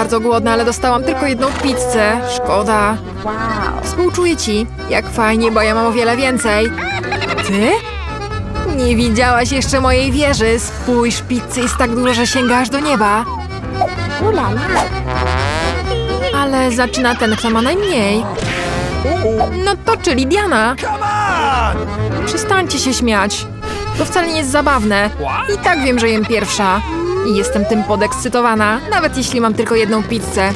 bardzo głodna, ale dostałam tylko jedną pizzę. Szkoda. Współczuję ci. Jak fajnie, bo ja mam o wiele więcej. Ty? Nie widziałaś jeszcze mojej wieży. Spójrz, pizzy jest tak dużo, że sięgasz do nieba. Ale zaczyna ten, kto ma najmniej. No to czyli Diana. Przestańcie się śmiać. To wcale nie jest zabawne. I tak wiem, że jem pierwsza. I jestem tym podekscytowana, nawet jeśli mam tylko jedną pizzę.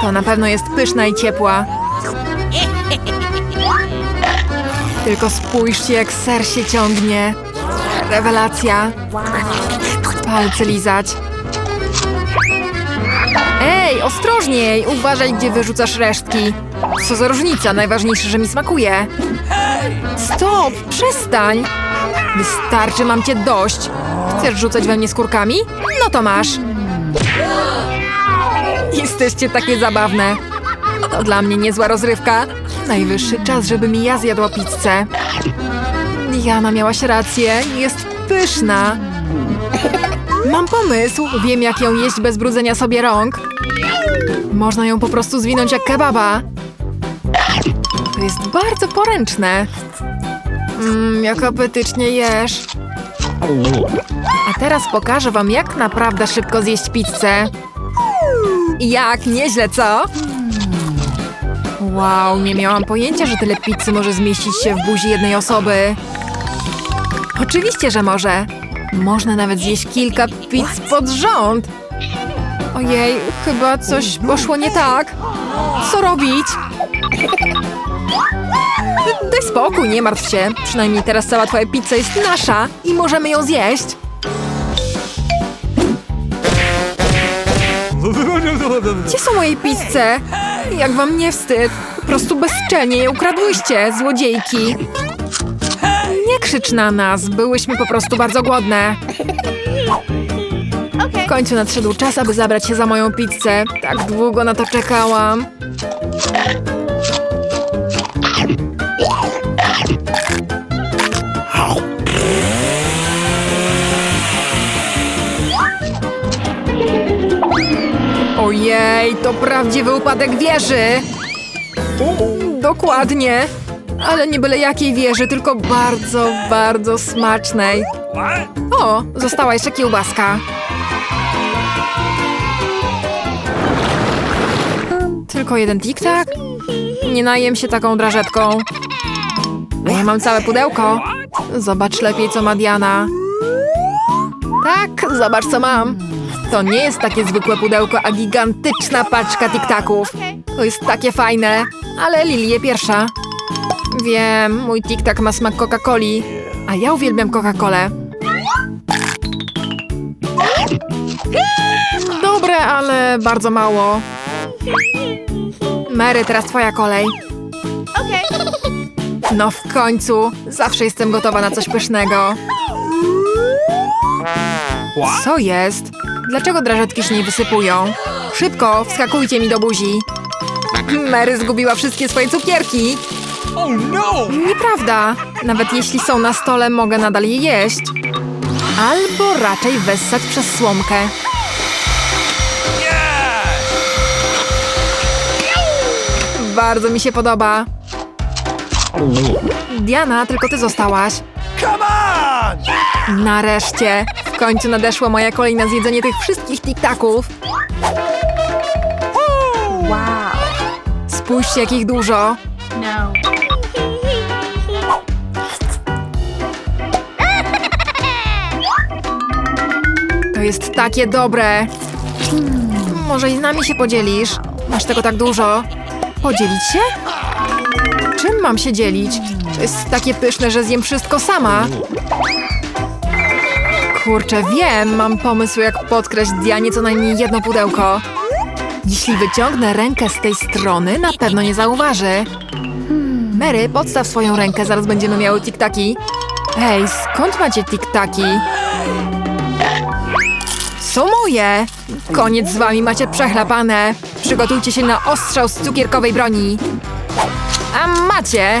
To na pewno jest pyszna i ciepła. Tylko spójrzcie, jak ser się ciągnie. Rewelacja. Palce lizać. Ej, ostrożniej! Uważaj, gdzie wyrzucasz resztki. Co za różnica, najważniejsze, że mi smakuje. Stop! Przestań! Wystarczy, mam cię dość. Chcesz rzucać we mnie skórkami? No to masz. Jesteście takie zabawne. To dla mnie niezła rozrywka. Najwyższy czas, żebym i ja zjadła pizzę. Diana, miałaś rację. Jest pyszna. Mam pomysł. Wiem, jak ją jeść bez brudzenia sobie rąk. Można ją po prostu zwinąć jak kebaba. To jest bardzo poręczne. Mmm, jak apetycznie jesz. A teraz pokażę wam, jak naprawdę szybko zjeść pizzę. Jak, nieźle, co? Wow, nie miałam pojęcia, że tyle pizzy może zmieścić się w buzi jednej osoby. Oczywiście, że może. Można nawet zjeść kilka pizz pod rząd. Ojej, chyba coś poszło nie tak. Co robić? Daj spokój, nie martw się. Przynajmniej teraz cała twoja pizza jest nasza i możemy ją zjeść. Gdzie są moje pizze? Jak wam nie wstyd? Po prostu bezczelnie je ukradłyście, złodziejki. Nie krzycz na nas, byłyśmy po prostu bardzo głodne. W końcu nadszedł czas, aby zabrać się za moją pizzę. Tak długo na to czekałam. Ojej, to prawdziwy upadek wieży! Dokładnie. Ale nie byle jakiej wieży, tylko bardzo, bardzo smacznej. O, została jeszcze kiełbaska. Tylko jeden tik-tak? Nie najem się taką drażetką. Ja mam całe pudełko. Zobacz lepiej, co ma Diana. Tak, zobacz, co mam. To nie jest takie zwykłe pudełko, a gigantyczna paczka tiktaków. To jest takie fajne, ale Lili je pierwsza. Wiem, mój tiktak ma smak Coca-Coli, a ja uwielbiam Coca-Colę. Dobre, ale bardzo mało. Mary, teraz twoja kolej. No w końcu, zawsze jestem gotowa na coś pysznego. Co jest? Dlaczego drażetki się nie wysypują? Szybko, wskakujcie mi do buzi. Mary zgubiła wszystkie swoje cukierki. Oh no! Nieprawda. Nawet jeśli są na stole, mogę nadal je jeść. Albo raczej wessać przez słomkę. Bardzo mi się podoba. Diana, tylko ty zostałaś. Come on! Nareszcie! W końcu nadeszła moja kolej na zjedzenie tych wszystkich tiktaków. Spójrzcie, jakich dużo. No. To jest takie dobre. Może i z nami się podzielisz? Masz tego tak dużo. Podzielić się? Czym mam się dzielić? To jest takie pyszne, że zjem wszystko sama. Kurczę, wiem, mam pomysł, jak podkraść Dianie co najmniej jedno pudełko. Jeśli wyciągnę rękę z tej strony, na pewno nie zauważy. Mary, podstaw swoją rękę, zaraz będziemy miały tiktaki. Hej, skąd macie tiktaki? Są moje! Koniec z wami, macie przechlapane. Przygotujcie się na ostrzał z cukierkowej broni. A macie!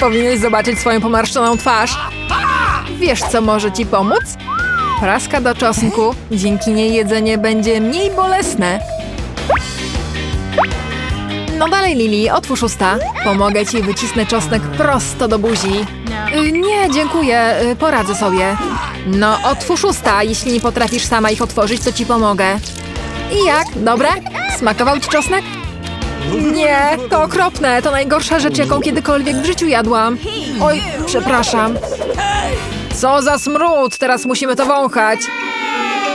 Powinieneś zobaczyć swoją pomarszczoną twarz. Wiesz, co może ci pomóc? Praska do czosnku. Dzięki niej jedzenie będzie mniej bolesne. No dalej, Lili, otwórz usta. Pomogę ci, wycisnę czosnek prosto do buzi. Y, nie, dziękuję, y, poradzę sobie. No, otwórz usta. Jeśli nie potrafisz sama ich otworzyć, to ci pomogę. I jak? Dobre? Smakował ci czosnek? Nie, to okropne. To najgorsza rzecz, jaką kiedykolwiek w życiu jadłam. Oj, przepraszam. Co za smród! Teraz musimy to wąchać.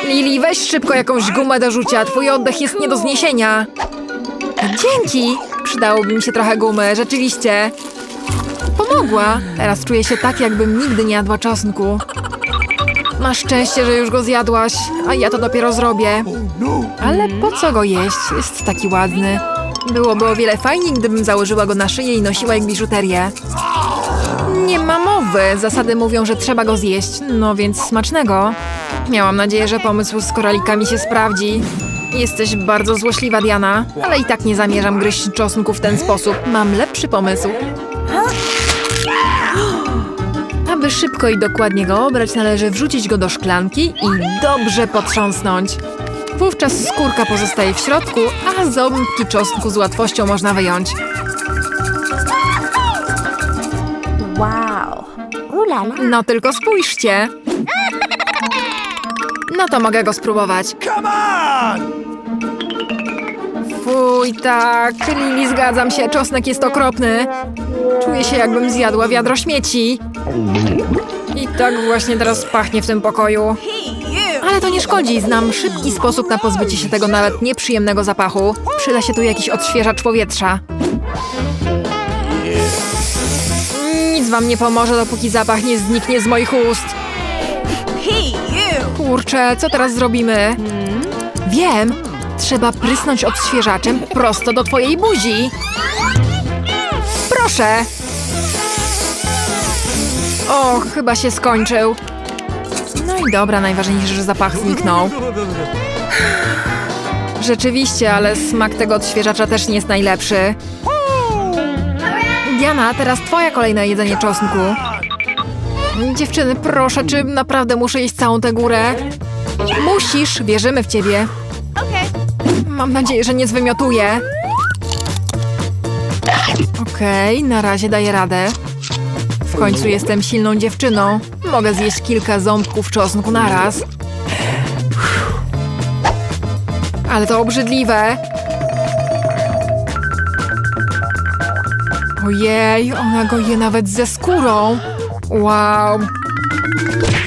Lili, weź szybko jakąś gumę do rzucia. Twój oddech jest nie do zniesienia. Dzięki! Przydałoby mi się trochę gumy, rzeczywiście. Pomogła. Teraz czuję się tak, jakbym nigdy nie jadła czosnku. Masz szczęście, że już go zjadłaś, a ja to dopiero zrobię. Ale po co go jeść? Jest taki ładny. Byłoby o wiele fajniej, gdybym założyła go na szyję i nosiła jak biżuterię. Nie ma mowy. Zasady mówią, że trzeba go zjeść. No więc smacznego. Miałam nadzieję, że pomysł z koralikami się sprawdzi. Jesteś bardzo złośliwa, Diana, ale i tak nie zamierzam gryźć czosnku w ten sposób. Mam lepszy pomysł. Aby szybko i dokładnie go obrać, należy wrzucić go do szklanki i dobrze potrząsnąć. Wówczas skórka pozostaje w środku, a ząbki czosnku z łatwością można wyjąć. Wow. Ooh la la. No tylko spójrzcie. No to mogę go spróbować. Come on! Fuj, tak, Lili, zgadzam się, czosnek jest okropny. Czuję się, jakbym zjadła wiadro śmieci. I tak właśnie teraz pachnie w tym pokoju. Ale to nie szkodzi, znam szybki sposób na pozbycie się tego nawet nieprzyjemnego zapachu. Przyda się tu jakiś odświeżacz powietrza. Nic wam nie pomoże, dopóki zapach nie zniknie z moich ust. Kurczę, co teraz zrobimy? Wiem! Trzeba prysnąć odświeżaczem prosto do twojej buzi. Proszę! O, chyba się skończył. No i dobra, najważniejsze, że zapach zniknął. Rzeczywiście, ale smak tego odświeżacza też nie jest najlepszy. Diana, teraz twoja kolejne jedzenie czosnku. Dziewczyny, proszę, czy naprawdę muszę jeść całą tę górę? Musisz, wierzymy w ciebie. Mam nadzieję, że nie zwymiotuję. Okej, na razie daję radę. W końcu jestem silną dziewczyną. Mogę zjeść kilka ząbków czosnku naraz. Ale to obrzydliwe. Ojej, ona go je nawet ze skórą. Wow.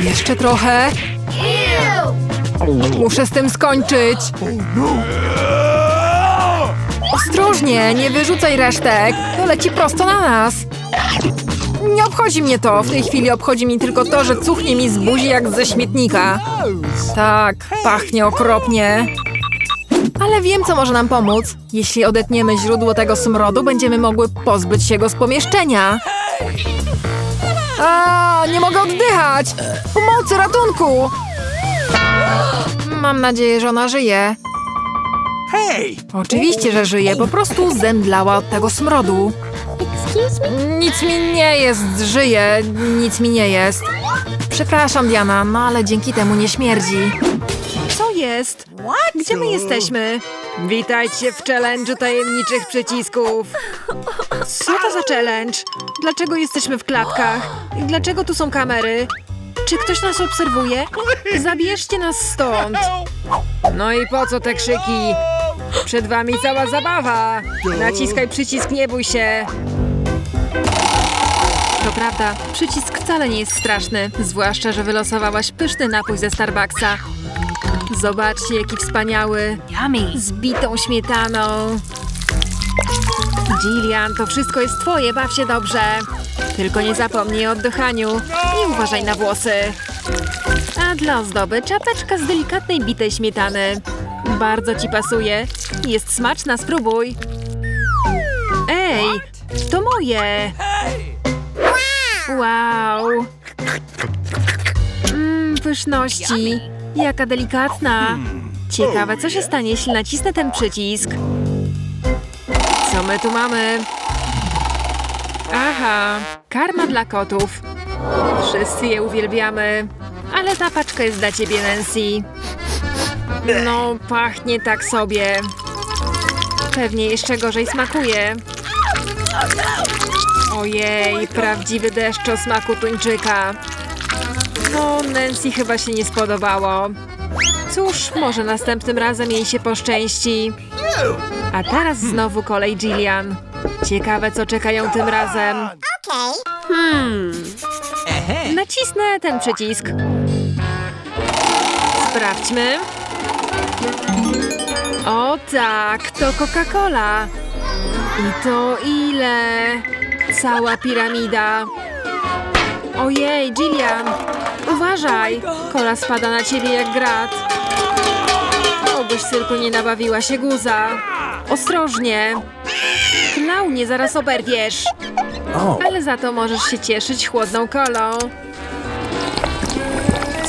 Jeszcze trochę. Muszę z tym skończyć. Ostrożnie, nie wyrzucaj resztek. To leci prosto na nas. Nie obchodzi mnie to. W tej chwili obchodzi mnie tylko to, że cuchnie mi z buzi jak ze śmietnika. Tak, pachnie okropnie. Ale wiem, co może nam pomóc. Jeśli odetniemy źródło tego smrodu, będziemy mogły pozbyć się go z pomieszczenia. A, nie mogę oddychać! Pomocy, ratunku! Mam nadzieję, że ona żyje. Hey! Oczywiście, że żyje, po prostu zemdlała od tego smrodu. Excuse me? Nic mi nie jest, żyje, nic mi nie jest. Przepraszam, Diana, no ale dzięki temu nie śmierdzi. Co jest? Gdzie my jesteśmy? Witajcie w challenge'u tajemniczych przycisków. Co to za challenge? Dlaczego jesteśmy w klatkach? I dlaczego tu są kamery? Czy ktoś nas obserwuje? Zabierzcie nas stąd! No i po co te krzyki? Przed wami cała zabawa! Naciskaj przycisk, nie bój się! To prawda, przycisk wcale nie jest straszny, zwłaszcza, że wylosowałaś pyszny napój ze Starbucksa. Zobaczcie, jaki wspaniały, z bitą śmietaną. Gillian, to wszystko jest twoje, baw się dobrze. Tylko nie zapomnij o oddychaniu i uważaj na włosy. A dla ozdoby czapeczka z delikatnej bitej śmietany. Bardzo ci pasuje. Jest smaczna, spróbuj. Ej, to moje. Wow. Mmm, pyszności. Jaka delikatna. Ciekawe, co się stanie, jeśli nacisnę ten przycisk. Co my tu mamy? Aha, karma dla kotów. Wszyscy je uwielbiamy. Ale ta paczka jest dla ciebie, Nancy. No, pachnie tak sobie. Pewnie jeszcze gorzej smakuje. Ojej, prawdziwy deszcz o smaku tuńczyka. No, Nancy chyba się nie spodobało. Cóż, może następnym razem jej się poszczęści. A teraz znowu kolej Gillian. Ciekawe, co czekają tym razem. Hmm. Nacisnę ten przycisk. Sprawdźmy. O tak, to Coca-Cola. I to ile? Cała piramida. Ojej, Gillian, uważaj. Kola spada na ciebie jak grat. Obyś tylko nie nabawiła się guza. Ostrożnie. Klaunie, zaraz oberwiesz. Ale za to możesz się cieszyć chłodną kolą.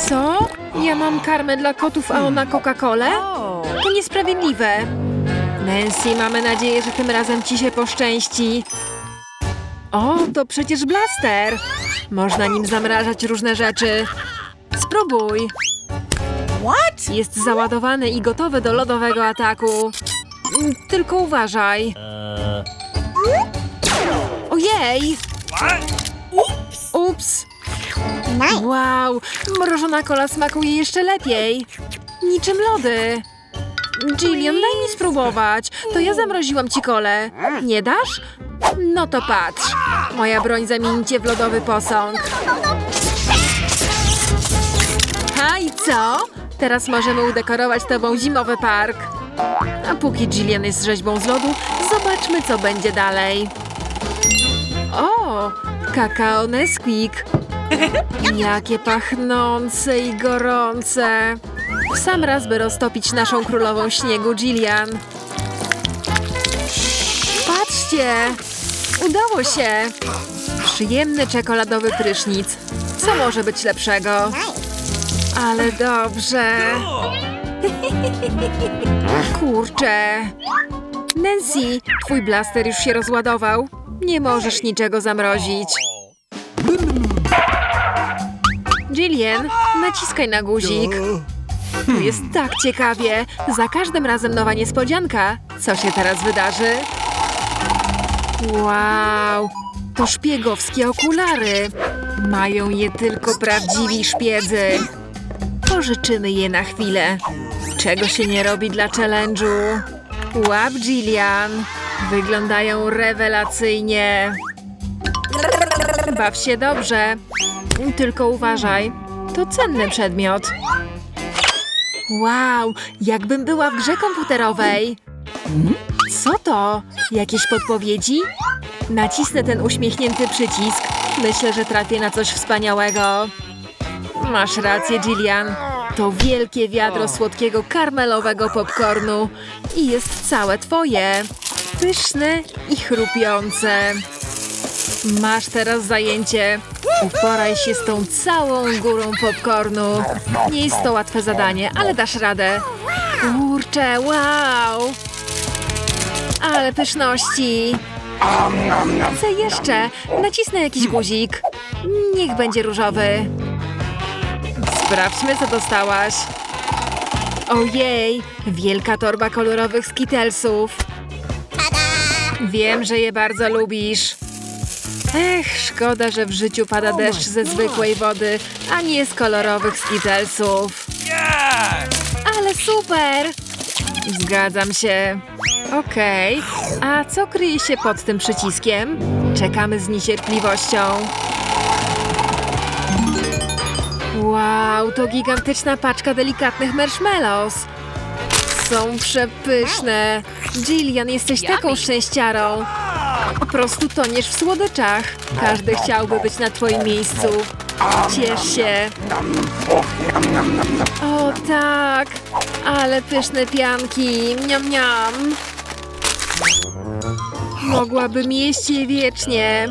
Co? Ja mam karmę dla kotów, a ona Coca-Colę? To niesprawiedliwe. Nancy, mamy nadzieję, że tym razem ci się poszczęści. O, to przecież blaster. Można nim zamrażać różne rzeczy. Spróbuj. What? Jest załadowany i gotowy do lodowego ataku. Mm, Tylko uważaj. Ojej! Ups! Nice. Wow! Mrożona kola smakuje jeszcze lepiej. Niczym lody. Gillian, daj mi spróbować. To ja zamroziłam ci kolę. Nie dasz? No to patrz. Moja broń zamieni cię w lodowy posąg. A i co? Teraz możemy udekorować tobą zimowy park. A póki Gillian jest rzeźbą z lodu, zobaczmy, co będzie dalej. O, kakao Nesquik. Jakie pachnące i gorące. W sam raz, by roztopić naszą królową śniegu, Gillian. Patrzcie! Udało się! Przyjemny czekoladowy prysznic. Co może być lepszego? Ale dobrze. Kurczę. Nancy, twój blaster już się rozładował. Nie możesz niczego zamrozić. Gillian, naciskaj na guzik. Tu jest tak ciekawie. Za każdym razem nowa niespodzianka. Co się teraz wydarzy? Wow, to szpiegowskie okulary. Mają je tylko prawdziwi szpiedzy. Pożyczymy je na chwilę. Czego się nie robi dla challenge'u? Łap, Gillian. Wyglądają rewelacyjnie. Baw się dobrze. Tylko uważaj. To cenny przedmiot. Wow, jakbym była w grze komputerowej. Co to? Jakieś podpowiedzi? Nacisnę ten uśmiechnięty przycisk. Myślę, że trafię na coś wspaniałego. Masz rację, Gillian. To wielkie wiadro słodkiego karmelowego popcornu. I jest całe twoje. Pyszne i chrupiące. Masz teraz zajęcie. Uporaj się z tą całą górą popcornu. Nie jest to łatwe zadanie, ale dasz radę. Kurczę, wow! Ale pyszności! Co jeszcze? Nacisnę jakiś guzik. Niech będzie różowy. Sprawdźmy, co dostałaś. Ojej, wielka torba kolorowych skitelsów. Wiem, że je bardzo lubisz. Ech, szkoda, że w życiu pada deszcz ze zwykłej wody, a nie z kolorowych skitelsów. Yes! Ale super! Zgadzam się. Okej, a co kryje się pod tym przyciskiem? Czekamy z niecierpliwością. Wow, to gigantyczna paczka delikatnych marshmallows. Są przepyszne. Jillian, jesteś taką szczęściarą. Po prostu toniesz w słodyczach. Każdy chciałby być na twoim miejscu. Ciesz się. O tak, ale pyszne pianki. Miam, miam. Mogłabym jeść je wiecznie.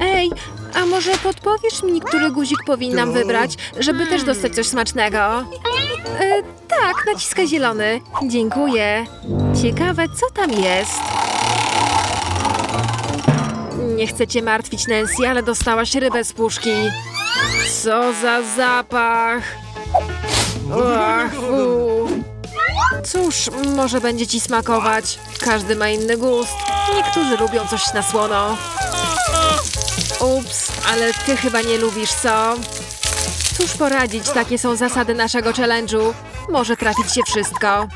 Ej, a może podpowiesz mi, który guzik powinnam wybrać, żeby też dostać coś smacznego? E, tak, naciskaj zielony. Dziękuję. Ciekawe, co tam jest. Nie chcę cię martwić, Nancy, ale dostałaś rybę z puszki. Co za zapach! Ach, fu. Cóż, może będzie ci smakować. Każdy ma inny gust. Niektórzy lubią coś na słono. Ups, ale ty chyba nie lubisz, co? Cóż poradzić, takie są zasady naszego challenge'u. Może trafić się wszystko.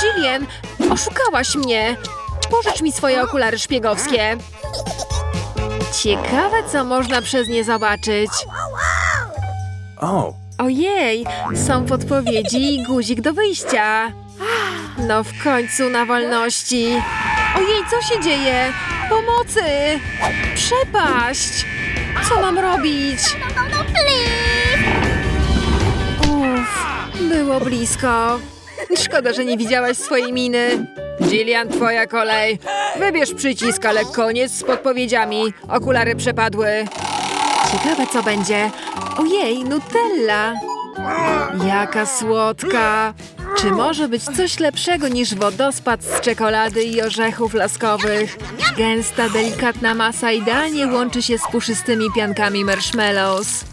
Jillian, oszukałaś mnie. Pożycz mi swoje okulary szpiegowskie. Ciekawe, co można przez nie zobaczyć. Ojej, są podpowiedzi i guzik do wyjścia. No w końcu na wolności. Ojej, co się dzieje? Pomocy! Przepaść! Co mam robić? Uff, było blisko. Szkoda, że nie widziałaś swojej miny. Jillian, twoja kolej. Wybierz przycisk, ale koniec z podpowiedziami. Okulary przepadły. Ciekawe, co będzie. Ojej, Nutella! Jaka słodka! Czy może być coś lepszego niż wodospad z czekolady i orzechów laskowych? Gęsta, delikatna masa idealnie łączy się z puszystymi piankami marshmallows.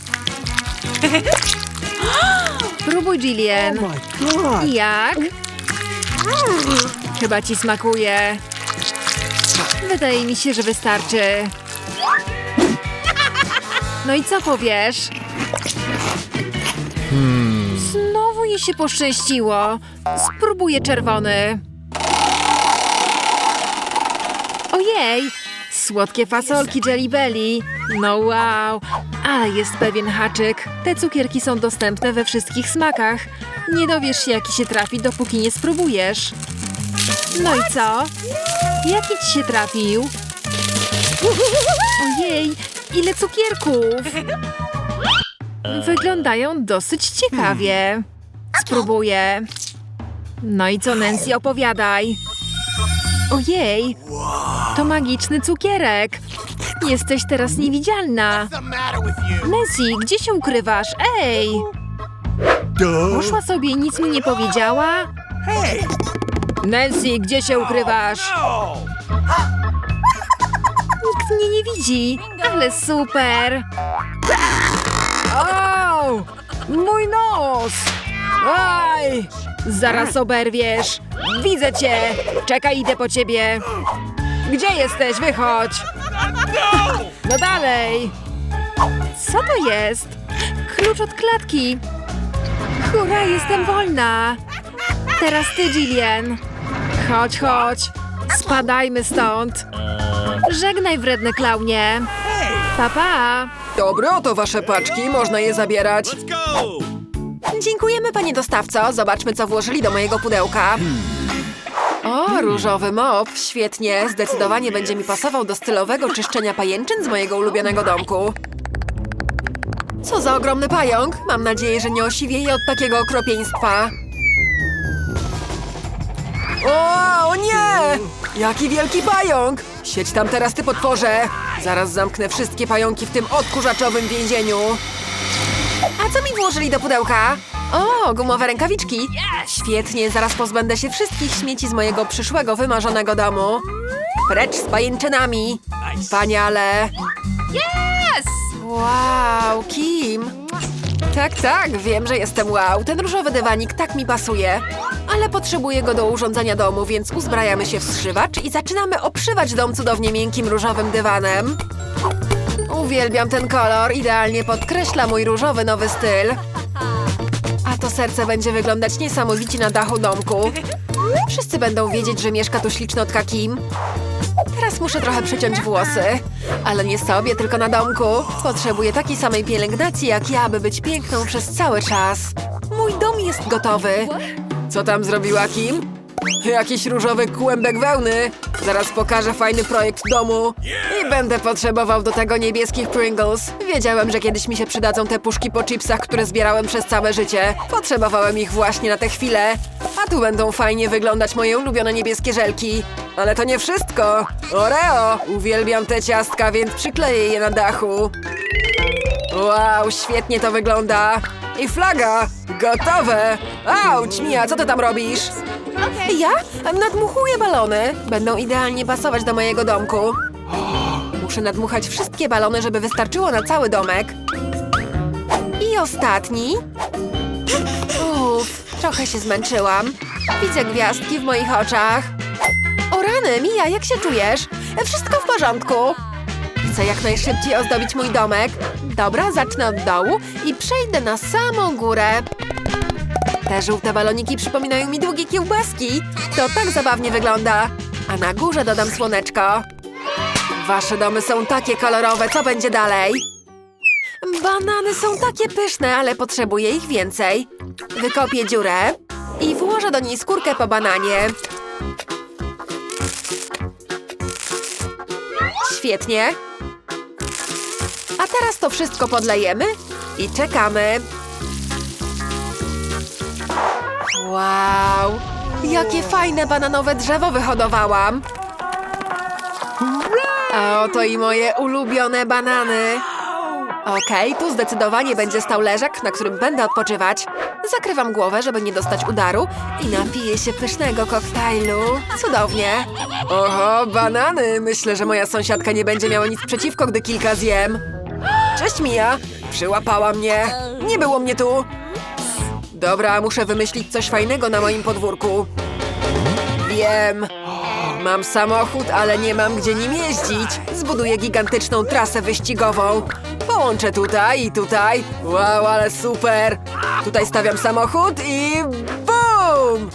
Spróbuj, Jillian. God. Jak? Chyba ci smakuje. Wydaje mi się, że wystarczy. No i co powiesz? Znowu jej się poszczęściło. Spróbuję czerwony. Ojej! Słodkie fasolki Jelly Belly. No wow, ale jest pewien haczyk. Te cukierki są dostępne we wszystkich smakach. Nie dowiesz się, jaki się trafi, dopóki nie spróbujesz. No i co? Jaki ci się trafił? Ojej, ile cukierków! Wyglądają dosyć ciekawie. Spróbuję. No i co, Nancy, opowiadaj. Ojej, to magiczny cukierek. Jesteś teraz niewidzialna. Nancy, gdzie się ukrywasz? Ej! Poszła sobie i nic mi nie powiedziała? Hey. Nancy, gdzie się ukrywasz? Nikt mnie nie widzi, ale super! O! Mój nos! Aj! Zaraz oberwiesz! Widzę cię! Czekaj, idę po ciebie! Gdzie jesteś? Wychodź! No dalej! Co to jest? Klucz od klatki! Hurra, jestem wolna! Teraz ty, Jillian! Chodź, chodź! Spadajmy stąd! Żegnaj, wredny klaunie! Pa, pa! Dobro, oto wasze paczki, można je zabierać. Let's go. Dziękujemy, panie dostawco. Zobaczmy, co włożyli do mojego pudełka. O, różowy mop. Świetnie. Zdecydowanie będzie mi pasował do stylowego czyszczenia pajęczyn z mojego ulubionego domku. Co za ogromny pająk. Mam nadzieję, że nie osiwieje od takiego okropieństwa. O, o nie! Jaki wielki pająk! Siedź tam teraz, ty potworze! Zaraz zamknę wszystkie pająki w tym odkurzaczowym więzieniu. A co mi włożyli do pudełka? O, gumowe rękawiczki. Świetnie, zaraz pozbędę się wszystkich śmieci z mojego przyszłego, wymarzonego domu. Precz z pajęczynami. Wspaniale. Yes! Wow, Kim. Tak, tak, wiem, że jestem wow. Ten różowy dywanik tak mi pasuje. Ale potrzebuję go do urządzenia domu, więc uzbrajamy się w zszywacz i zaczynamy obszywać dom cudownie miękkim różowym dywanem. Uwielbiam ten kolor, idealnie podkreśla mój różowy nowy styl. A to serce będzie wyglądać niesamowicie na dachu domku. Wszyscy będą wiedzieć, że mieszka tu ślicznotka Kim. Teraz muszę trochę przeciąć włosy. Ale nie sobie, tylko na domku. Potrzebuję takiej samej pielęgnacji jak ja, by być piękną przez cały czas. Mój dom jest gotowy. Co tam zrobiła Kim? Jakiś różowy kłębek wełny. Zaraz pokażę fajny projekt domu. I będę potrzebował do tego niebieskich Pringles. Wiedziałem, że kiedyś mi się przydadzą te puszki po chipsach, które zbierałem przez całe życie. Potrzebowałem ich właśnie na tę chwilę. A tu będą fajnie wyglądać moje ulubione niebieskie żelki. Ale to nie wszystko. Oreo! Uwielbiam te ciastka, więc przykleję je na dachu. Wow, świetnie to wygląda. I flaga! Gotowe! Auć, Mia, co ty tam robisz? Ja? Nadmuchuję balony. Będą idealnie pasować do mojego domku. Muszę nadmuchać wszystkie balony, żeby wystarczyło na cały domek. I ostatni. Trochę się zmęczyłam. Widzę gwiazdki w moich oczach. O rany, Mija, jak się czujesz? Wszystko w porządku. Chcę jak najszybciej ozdobić mój domek. Dobra, zacznę od dołu i przejdę na samą górę. Te żółte baloniki przypominają mi długie kiełbaski. To tak zabawnie wygląda. A na górze dodam słoneczko. Wasze domy są takie kolorowe, co będzie dalej? Banany są takie pyszne, ale potrzebuję ich więcej. Wykopię dziurę i włożę do niej skórkę po bananie. Świetnie. A teraz to wszystko podlejemy i czekamy. Wow! Jakie fajne bananowe drzewo wyhodowałam! A oto i moje ulubione banany. Okej, tu zdecydowanie będzie stał leżak, na którym będę odpoczywać. Zakrywam głowę, żeby nie dostać udaru i napiję się pysznego koktajlu. Cudownie. Oho, banany! Myślę, że moja sąsiadka nie będzie miała nic przeciwko, gdy kilka zjem. Cześć, Mia! Przyłapała mnie. Nie było mnie tu. Dobra, muszę wymyślić coś fajnego na moim podwórku. Wiem. Mam samochód, ale nie mam gdzie nim jeździć. Zbuduję gigantyczną trasę wyścigową. Połączę tutaj i tutaj. Wow, ale super. Tutaj stawiam samochód i BUM!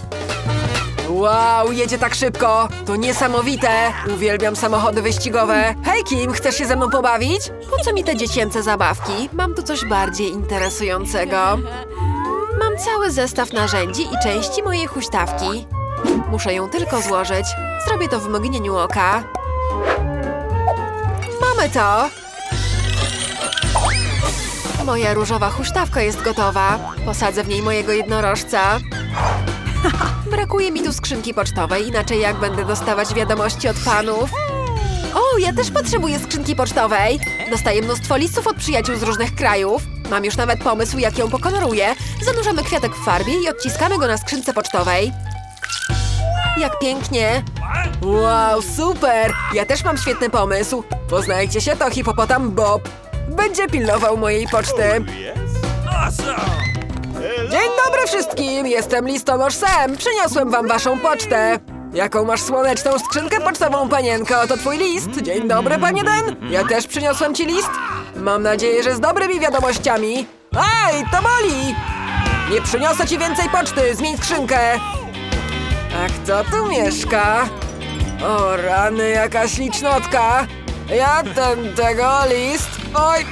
Wow, jedzie tak szybko. To niesamowite. Uwielbiam samochody wyścigowe. Hej Kim, chcesz się ze mną pobawić? Po co mi te dziecięce zabawki? Mam tu coś bardziej interesującego. Mam cały zestaw narzędzi i części mojej huśtawki. Muszę ją tylko złożyć. Zrobię to w mgnieniu oka. Mamy to! Moja różowa huśtawka jest gotowa. Posadzę w niej mojego jednorożca. Brakuje mi tu skrzynki pocztowej, inaczej jak będę dostawać wiadomości od panów? O, ja też potrzebuję skrzynki pocztowej. Dostaję mnóstwo listów od przyjaciół z różnych krajów. Mam już nawet pomysł, jak ją pokoloruję. Zanurzamy kwiatek w farbie i odciskamy go na skrzynce pocztowej. Jak pięknie! Wow, super! Ja też mam świetny pomysł. Poznajcie się, to hipopotam Bob. Będzie pilnował mojej poczty. Dzień dobry wszystkim! Jestem listonosz Sam. Przyniosłem wam waszą pocztę. Jaką masz słoneczną skrzynkę pocztową, panienko? To twój list. Dzień dobry, panie Den. Ja też przyniosłem ci list. Mam nadzieję, że z dobrymi wiadomościami. Aj, to boli! Nie przyniosę ci więcej poczty. Zmień skrzynkę. A kto tu mieszka? O rany, jaka ślicznotka. Ja ten tego list. Oj,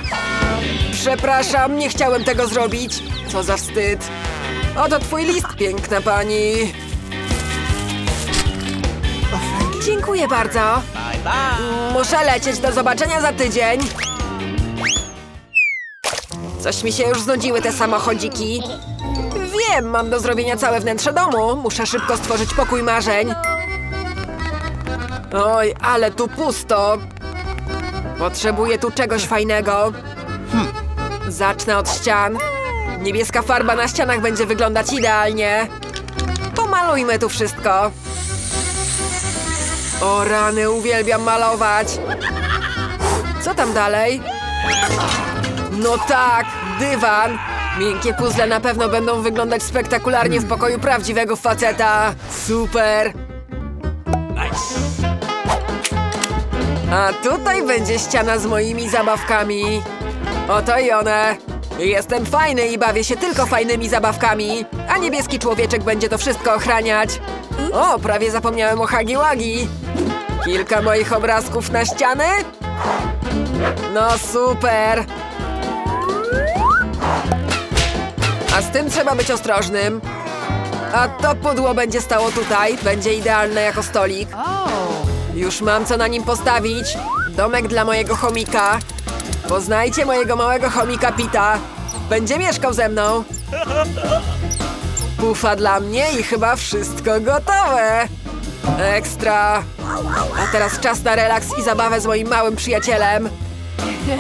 Przepraszam, nie chciałem tego zrobić. Co za wstyd. Oto twój list, piękna pani. Dziękuję bardzo. Muszę lecieć. Do zobaczenia za tydzień. Coś mi się już znudziły te samochodziki. Wiem, mam do zrobienia całe wnętrze domu. Muszę szybko stworzyć pokój marzeń. Oj, ale tu pusto. Potrzebuję tu czegoś fajnego. Zacznę od ścian. Niebieska farba na ścianach będzie wyglądać idealnie. Pomalujmy tu wszystko. O rany, uwielbiam malować. Co tam dalej? No tak, dywan. Miękkie puzzle na pewno będą wyglądać spektakularnie w pokoju prawdziwego faceta. Super! Nice. A tutaj będzie ściana z moimi zabawkami. Oto i one. Jestem fajny i bawię się tylko fajnymi zabawkami, a niebieski człowieczek będzie to wszystko ochraniać. O, prawie zapomniałem o Hagi Wagi. Kilka moich obrazków na ściany? No super! A z tym trzeba być ostrożnym. A to pudło będzie stało tutaj, będzie idealne jako stolik. Już mam co na nim postawić. Domek dla mojego chomika. Poznajcie mojego małego chomika Pita. Będzie mieszkał ze mną. Pufa dla mnie i chyba wszystko gotowe. Ekstra. A teraz czas na relaks i zabawę z moim małym przyjacielem.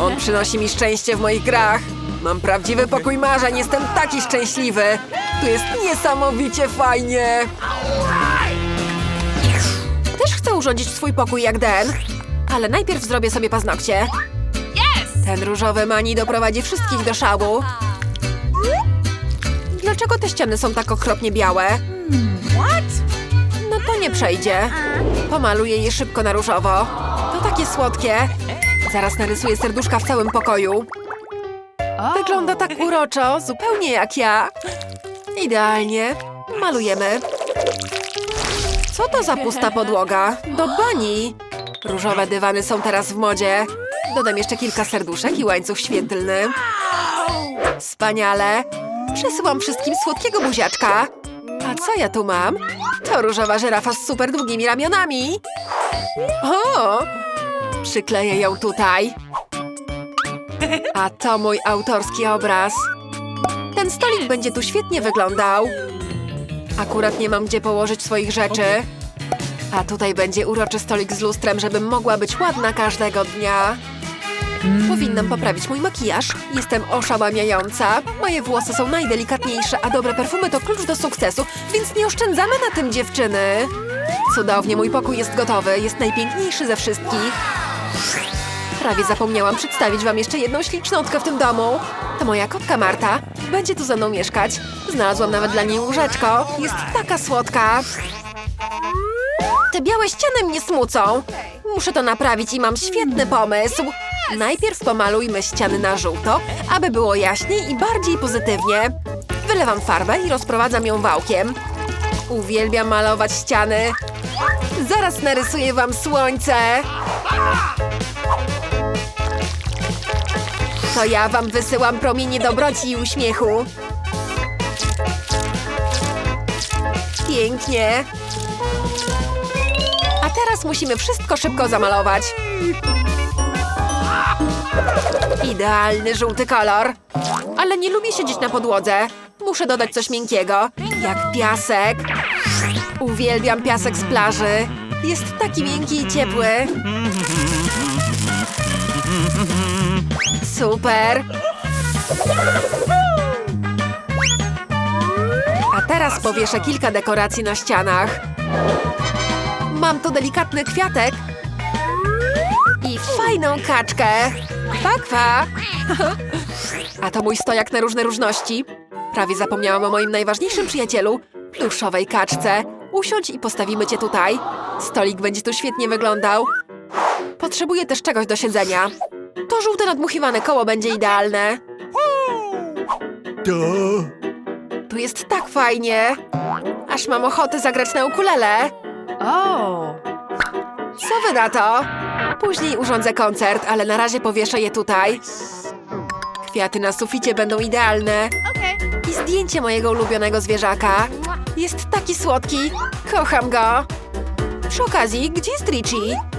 On przynosi mi szczęście w moich grach. Mam prawdziwy pokój marzeń, jestem taki szczęśliwy. Tu jest niesamowicie fajnie. Chcę urządzić swój pokój jak Den, ale najpierw zrobię sobie paznokcie. Ten różowy mani doprowadzi wszystkich do szału. Dlaczego te ściany są tak okropnie białe? No to nie przejdzie. Pomaluję je szybko na różowo. To takie słodkie. Zaraz narysuję serduszka w całym pokoju. Wygląda tak uroczo, zupełnie jak ja. Idealnie. Malujemy. Co to za pusta podłoga? Do bani! Różowe dywany są teraz w modzie. Dodam jeszcze kilka serduszek i łańcuch świetlny. Wspaniale! Przesyłam wszystkim słodkiego buziaczka. A co ja tu mam? To różowa żyrafa z super długimi ramionami. O! Przykleję ją tutaj. A to mój autorski obraz. Ten stolik będzie tu świetnie wyglądał. Akurat nie mam gdzie położyć swoich rzeczy. A tutaj będzie uroczy stolik z lustrem, żebym mogła być ładna każdego dnia. Powinnam poprawić mój makijaż. Jestem oszałamiająca. Moje włosy są najdelikatniejsze, a dobre perfumy to klucz do sukcesu, więc nie oszczędzamy na tym dziewczyny. Cudownie, mój pokój jest gotowy. Jest najpiękniejszy ze wszystkich. Prawie zapomniałam przedstawić wam jeszcze jedną ślicznotkę w tym domu. To moja kotka Marta. Będzie tu ze mną mieszkać. Znalazłam nawet dla niej łóżeczko. Jest taka słodka. Te białe ściany mnie smucą. Muszę to naprawić i mam świetny pomysł. Najpierw pomalujmy ściany na żółto, aby było jaśniej i bardziej pozytywnie. Wylewam farbę i rozprowadzam ją wałkiem. Uwielbiam malować ściany. Zaraz narysuję wam słońce. To ja wam wysyłam promienie dobroci i uśmiechu. Pięknie. A teraz musimy wszystko szybko zamalować. Idealny żółty kolor. Ale nie lubię siedzieć na podłodze. Muszę dodać coś miękkiego, jak piasek. Uwielbiam piasek z plaży. Jest taki miękki i ciepły. Super. A teraz powieszę kilka dekoracji na ścianach. Mam tu delikatny kwiatek i fajną kaczkę. Kwa, kwa. A to mój stojak na różne różności. Prawie zapomniałam o moim najważniejszym przyjacielu, pluszowej kaczce. Usiądź i postawimy cię tutaj. Stolik będzie tu świetnie wyglądał. Potrzebuję też czegoś do siedzenia. To żółte nadmuchiwane koło będzie idealne. Duh. Tu jest tak fajnie. Aż mam ochotę zagrać na ukulele. Oh. Co wy na to? Później urządzę koncert, ale na razie powieszę je tutaj. Kwiaty na suficie będą idealne. Okay. I zdjęcie mojego ulubionego zwierzaka. Jest taki słodki. Kocham go. Przy okazji, gdzie jest Richie?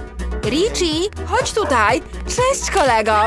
Richie, chodź tutaj. Cześć, kolego.